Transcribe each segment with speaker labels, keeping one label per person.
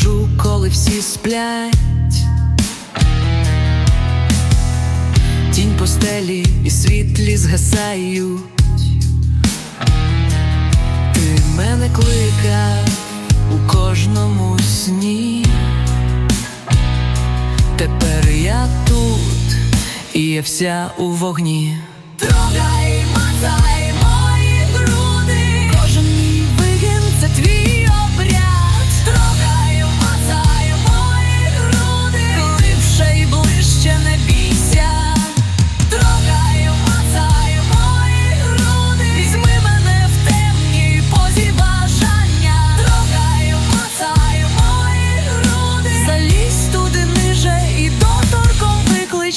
Speaker 1: лежу, коли всі сплять. Тінь постелі і світлі згасають. Ти мене кликав у кожному сні. Тепер я тут, і я вся у вогні. Трогай, матай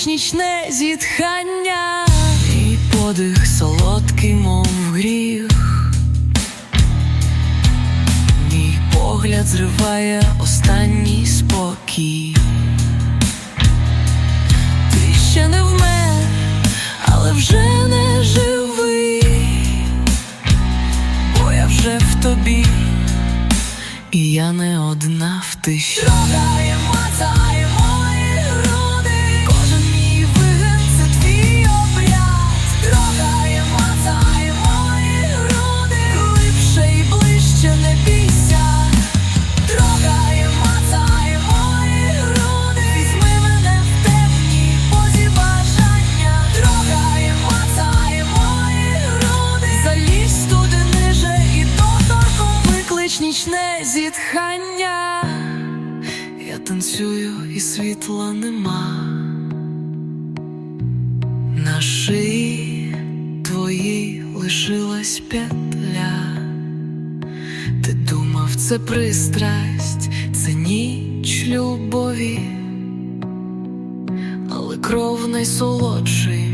Speaker 1: виклич нічне зітхання. І подих солодкий, мов гріх. Мій погляд зриває останній спокій. Ти ще не вмер, але вже не живий, бо я вже в тобі, і я не одна в тиші. Зітхання. Я танцюю і світла нема. На шиї твоїй лишилась петля. Ти думав, це пристрасть, це ніч любові, але кров найсолодший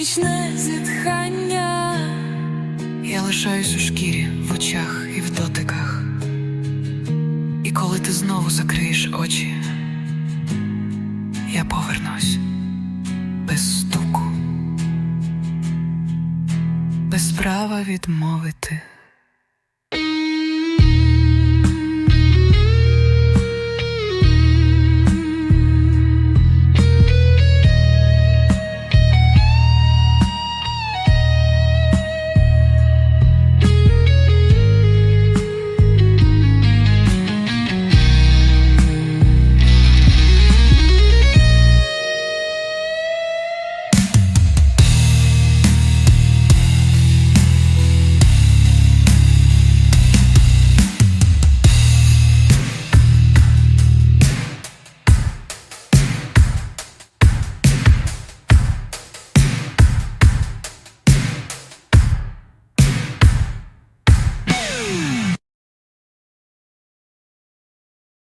Speaker 1: нічне зітхання. Я лишаюсь у шкірі, в очах і в дотиках. Коли ти знову закриєш очі, я повернусь без стуку, без права відмовити